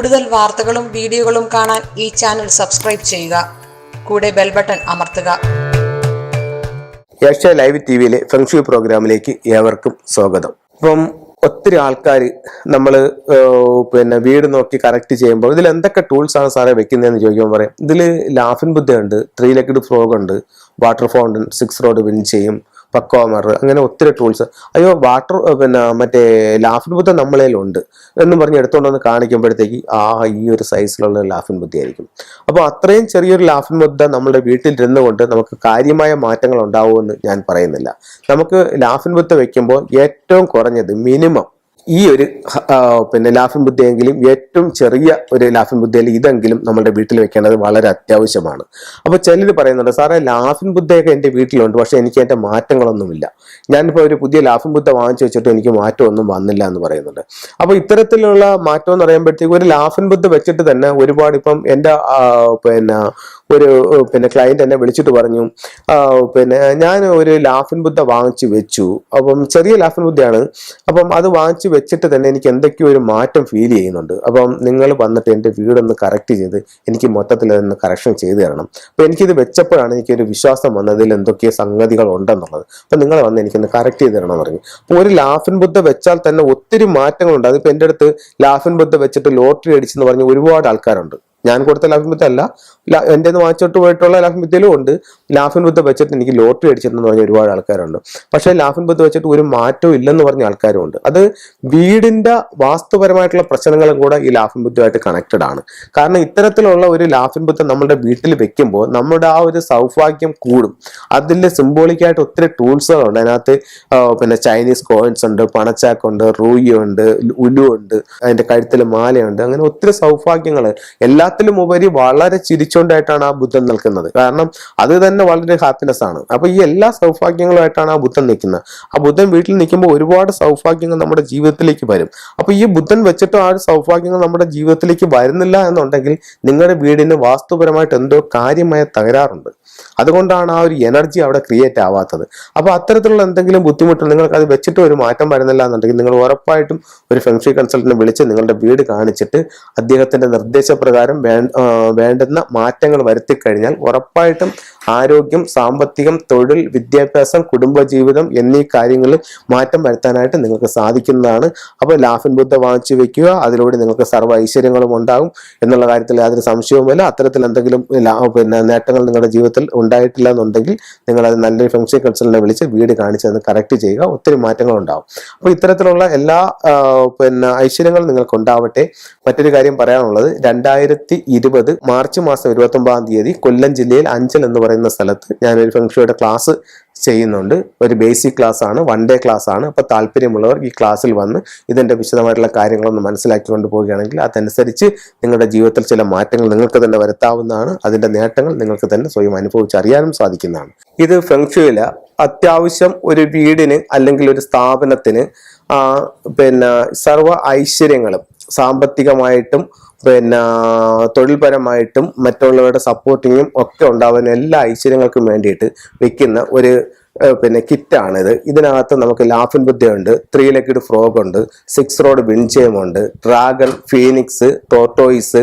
കൂടുതൽ വാർത്തകളും വീഡിയോകളും കാണാൻ ഈ ചാനൽ സബ്സ്ക്രൈബ് ചെയ്യുക. കൂടെ ബെൽ ബട്ടൺ അമർത്തുക. ഏഷ്യ ലൈവ് ടി വിയിലെ ഫെങ്ഷു പ്രോഗ്രാമിലേക്ക് ഏവർക്കും സ്വാഗതം. ഇപ്പം ഒത്തിരി ആൾക്കാർ നമ്മൾ പിന്നെ വീട് നോക്കി കറക്റ്റ് ചെയ്യുമ്പോൾ ഇതിൽ എന്തൊക്കെ ടൂൾസ് ആണ് സാറേ വെക്കുന്നതെന്ന് ചോദിക്കുമ്പോൾ പറയാം. ഇതിൽ ലാഫിൻ ബുദ്ധയുണ്ട് ത്രീ ലെഗഡ് ഫ്രോഗ് ഉണ്ട് water fountain six rod wind ചെയ്യും പക്കോമർ അങ്ങനെ ഒത്തിരി ടൂൾസ് അയ്യോ വാട്ടർ പിന്നെ മറ്റേ ലാഫിൻ ബുദ്ധ നമ്മളേലുണ്ട് എന്ന് പറഞ്ഞ് എടുത്തുകൊണ്ട് വന്ന് കാണിക്കുമ്പോഴത്തേക്ക് ആ ഈ ഒരു സൈസിലുള്ള ലാഫിൻ ബുദ്ധിയായിരിക്കും അപ്പോൾ അത്രയും ചെറിയൊരു ലാഫിൻ ബുദ്ധ നമ്മുടെ വീട്ടിൽ ഇരുന്നുകൊണ്ട് നമുക്ക് കാര്യമായ മാറ്റങ്ങൾ ഉണ്ടാവുമെന്ന് ഞാൻ പറയുന്നില്ല. നമുക്ക് ലാഫിൻ ബുദ്ധ വെക്കുമ്പോൾ ഏറ്റവും കുറഞ്ഞത് മിനിമം ഈ ഒരു പിന്നെ ലാഫിൻ ബുദ്ധിയെങ്കിലും ഏറ്റവും ചെറിയ ഒരു ലാഫിൻ ബുദ്ധിയിൽ ഇതെങ്കിലും നമ്മുടെ വീട്ടിൽ വെക്കേണ്ടത് വളരെ അത്യാവശ്യമാണ്. അപ്പോൾ ചിലർ പറയുന്നുണ്ട് സാറേ ലാഫിൻ ബുദ്ധയൊക്കെ എന്റെ വീട്ടിലുണ്ട് പക്ഷേ എനിക്ക് എന്റെ മാറ്റങ്ങളൊന്നുമില്ല. ഞാനിപ്പോൾ ഒരു പുതിയ ലാഫിൻ ബുദ്ധ വാങ്ങിച്ചു വെച്ചിട്ട് എനിക്ക് മാറ്റമൊന്നും വന്നില്ല എന്ന് പറയുന്നുണ്ട്. അപ്പോൾ ഇത്തരത്തിലുള്ള മാറ്റം എന്ന് പറയുമ്പോഴത്തേക്ക് ഒരു ലാഫിൻ ബുദ്ധ വെച്ചിട്ട് തന്നെ ഒരുപാട് ഇപ്പം എന്റെ പിന്നെ ഒരു പിന്നെ ക്ലയന്റ് എന്നെ വിളിച്ചിട്ട് പറഞ്ഞു പിന്നെ ഞാൻ ഒരു ലാഫിൻ ബുദ്ധ വാങ്ങിച്ചു വെച്ചു. അപ്പം ചെറിയ ലാഫിൻ ബുദ്ധയാണ്. അപ്പം അത് വാങ്ങിച്ചു വെച്ചിട്ട് തന്നെ എനിക്ക് എന്തൊക്കെയോ ഒരു മാറ്റം ഫീൽ ചെയ്യുന്നുണ്ട്. അപ്പം നിങ്ങൾ വന്നിട്ട് എന്റെ വീടൊന്ന് കറക്റ്റ് ചെയ്ത് എനിക്ക് മൊത്തത്തിൽ അതൊന്ന് കറക്ഷൻ ചെയ്ത് തരണം. അപ്പം എനിക്കിത് വെച്ചപ്പോഴാണ് എനിക്കൊരു വിശ്വാസം വന്നതിൽ എന്തൊക്കെയോ സംഗതികൾ ഉണ്ടെന്നുള്ളത്. അപ്പം നിങ്ങൾ വന്ന് എനിക്കൊന്ന് കറക്റ്റ് ചെയ്ത് തരണം എന്ന് പറഞ്ഞു. അപ്പോൾ ഒരു ലാഫിൻ ബുദ്ധ വെച്ചാൽ തന്നെ ഒത്തിരി മാറ്റങ്ങളുണ്ട്. അതിപ്പോൾ എന്റെ അടുത്ത് ലാഫിൻ ബുദ്ധ വെച്ചിട്ട് ലോട്ടറി അടിച്ചെന്ന് പറഞ്ഞ് ഒരുപാട് ആൾക്കാരുണ്ട്. ഞാൻ കൊടുത്ത ലാഫിൻ ബുദ്ധ അല്ല. എന്റെ നിന്ന് വാങ്ങിച്ചോട്ട് പോയിട്ടുള്ള ലാഫിൻ ബുദ്ധയിലും ഉണ്ട്. ലാഫിൻ ബുദ്ധ വെച്ചിട്ട് എനിക്ക് ലോട്ടറി അടിച്ചെന്ന് പറഞ്ഞ ഒരുപാട് ആൾക്കാരുണ്ട്. പക്ഷേ ലാഫിൻ ബുദ്ധ വെച്ചിട്ട് ഒരു മാറ്റവും ഇല്ലെന്ന് പറഞ്ഞ ആൾക്കാരും ഉണ്ട്. അത് വീടിന്റെ വാസ്തുപരമായിട്ടുള്ള പ്രശ്നങ്ങളും കൂടെ ഈ ലാഫിൻ ബുദ്ധമായിട്ട് കണക്റ്റഡ് ആണ്. കാരണം ഇത്തരത്തിലുള്ള ഒരു ലാഫിൻ ബുദ്ധ നമ്മുടെ വീട്ടിൽ വെക്കുമ്പോൾ നമ്മുടെ ആ ഒരു സൗഭാഗ്യം കൂടും. അതിൽ സിംബോളിക്കായിട്ട് ഒത്തിരി ടൂൾസുകളുണ്ട് അതിനകത്ത് പിന്നെ ചൈനീസ് കോയിൻസ് ഉണ്ട് പണച്ചാക്കുണ്ട് റൂയി ഉണ്ട് ഉലു ഉണ്ട് അതിന്റെ കഴുത്തിൽ മാലയുണ്ട്. അങ്ങനെ ഒത്തിരി സൗഭാഗ്യങ്ങൾ എല്ലാത്തിലും ഉപരി വളരെ ചിരിച്ചുകൊണ്ടായിട്ടാണ് ആ ബുദ്ധൻ നിൽക്കുന്നത്. കാരണം അത് തന്നെ വളരെ ഹാപ്പിനെസ് ആണ്. അപ്പൊ ഈ എല്ലാ സൗഭാഗ്യങ്ങളുമായിട്ടാണ് ആ ബുദ്ധൻ നിൽക്കുന്നത്. ആ ബുദ്ധൻ വീട്ടിൽ നിൽക്കുമ്പോൾ ഒരുപാട് സൗഭാഗ്യങ്ങൾ നമ്മുടെ ജീവിതത്തിലേക്ക് വരും. അപ്പൊ ഈ ബുദ്ധൻ വെച്ചിട്ട് ആ സൗഭാഗ്യങ്ങൾ നമ്മുടെ ജീവിതത്തിലേക്ക് വരുന്നില്ല എന്നുണ്ടെങ്കിൽ നിങ്ങളുടെ വീടിന് വാസ്തുപരമായിട്ട് എന്തോ കാര്യമായ തകരാറുണ്ട്. അതുകൊണ്ടാണ് ആ ഒരു എനർജി അവിടെ ക്രിയേറ്റ് ആവാത്തത്. അപ്പൊ അത്തരത്തിലുള്ള എന്തെങ്കിലും ബുദ്ധിമുട്ട് നിങ്ങൾക്ക് അത് വെച്ചിട്ട് ഒരു മാറ്റം വരുന്നില്ല എന്നുണ്ടെങ്കിൽ നിങ്ങൾ ഉറപ്പായിട്ടും ഒരു ഫെൻസി കൺസൾട്ടന്റിനെ വിളിച്ച് നിങ്ങളുടെ വീട് കാണിച്ചിട്ട് അദ്ദേഹത്തിന്റെ നിർദ്ദേശപ്രകാരം വേണ്ടുന്ന മാറ്റങ്ങൾ വരുത്തി കഴിഞ്ഞാൽ ഉറപ്പായിട്ടും ആരോഗ്യം സാമ്പത്തികം തൊഴിൽ വിദ്യാഭ്യാസം കുടുംബജീവിതം എന്നീ കാര്യങ്ങളിൽ മാറ്റം വരുത്താനായിട്ട് നിങ്ങൾക്ക് സാധിക്കുന്നതാണ്. അപ്പോൾ ലാഫിൻ ബുദ്ധ വാങ്ങിച്ചു വെക്കുക അതിലൂടെ നിങ്ങൾക്ക് സർവ ഐശ്വര്യങ്ങളും ഉണ്ടാകും എന്നുള്ള കാര്യത്തിൽ യാതൊരു സംശയവുമില്ല. അത്തരത്തിൽ എന്തെങ്കിലും പിന്നെ നേട്ടങ്ങൾ നിങ്ങളുടെ ജീവിതത്തിൽ ഉണ്ടായിട്ടില്ല എന്നുണ്ടെങ്കിൽ നിങ്ങൾ നല്ലൊരു ഫംഗ്ഷൻ കൺസൾട്ടിനെ വിളിച്ച് വീട് കാണിച്ച് അത് കറക്റ്റ് ചെയ്യുക. ഒത്തിരി മാറ്റങ്ങൾ ഉണ്ടാകും. അപ്പോൾ ഇത്തരത്തിലുള്ള എല്ലാ പിന്നെ ഐശ്വര്യങ്ങളും നിങ്ങൾക്ക് ഉണ്ടാവട്ടെ. മറ്റൊരു കാര്യം പറയാനുള്ളത് രണ്ടായിരത്തി ഇരുപത് മാർച്ച് മാസം ഇരുപത്തി ഒമ്പതാം തീയതി കൊല്ലം ജില്ലയിൽ അഞ്ചൽ എന്ന് പറയുന്ന സ്ഥലത്ത് ഞാനൊരു ഫംഗ്ഷയുടെ ക്ലാസ് ചെയ്യുന്നുണ്ട്. ഒരു ബേസിക് ക്ലാസ് ആണ് വൺ ഡേ ക്ലാസ് ആണ്. അപ്പോൾ താല്പര്യമുള്ളവർ ഈ ക്ലാസ്സിൽ വന്ന് ഇതിന്റെ വിശദമായിട്ടുള്ള കാര്യങ്ങളൊന്ന് മനസ്സിലാക്കിക്കൊണ്ട് പോവുകയാണെങ്കിൽ അതനുസരിച്ച് നിങ്ങളുടെ ജീവിതത്തിൽ ചില മാറ്റങ്ങൾ നിങ്ങൾക്ക് തന്നെ വരുത്താവുന്നതാണ്. അതിന്റെ നേട്ടങ്ങൾ നിങ്ങൾക്ക് തന്നെ സ്വയം അനുഭവിച്ചറിയാനും സാധിക്കുന്നതാണ്. ഇത് ഫെങ്ഷുയില അത്യാവശ്യം ഒരു വീടിന് അല്ലെങ്കിൽ ഒരു സ്ഥാപനത്തിന് പിന്നെ സർവ ഐശ്വര്യങ്ങളും സാമ്പത്തികമായിട്ടും പിന്നെ തൊഴിൽപരമായിട്ടും മറ്റുള്ളവരുടെ സപ്പോർട്ടിങ്ങും ഒക്കെ ഉണ്ടാവുന്ന എല്ലാ ഐശ്വര്യങ്ങൾക്കും വേണ്ടിയിട്ട് വെക്കുന്ന ഒരു പിന്നെ കിറ്റാണിത്. ഇതിനകത്ത് നമുക്ക് ലാഫിൻ ബുദ്ധയുണ്ട് ത്രീ ലെക്കിഡ് ഫ്രോഗ് ഉണ്ട് സിക്സ് റോഡ് വിൻചയം ഉണ്ട് ഡ്രാഗൺ ഫീനിക്സ് ടോട്ടോയിസ്